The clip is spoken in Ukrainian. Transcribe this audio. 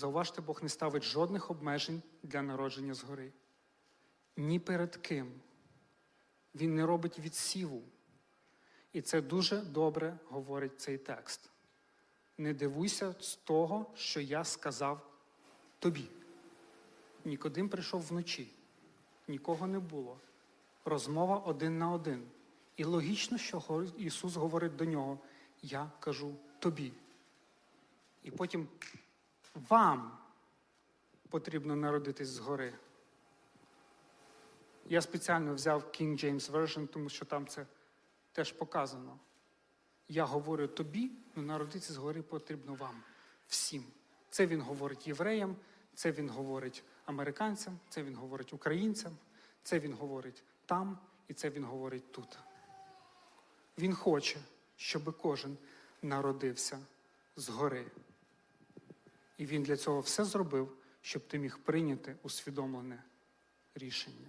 Зауважте, Бог не ставить жодних обмежень для народження згори. Ні перед ким. Він не робить відсіву. І це дуже добре говорить цей текст. Не дивуйся з того, що я сказав тобі. Нікодим прийшов вночі, нікого не було. Розмова один на один. І логічно, що Ісус говорить до нього: Я кажу тобі. І потім вам потрібно народитись згори. Я спеціально взяв King James Version, тому що там це теж показано. Я говорю тобі, але народитися згори потрібно вам, всім. Це він говорить євреям, це він говорить американцям, це він говорить українцям, це він говорить там і це він говорить тут. Він хоче, щоб кожен народився згори. І він для цього все зробив, щоб ти міг прийняти усвідомлене рішення.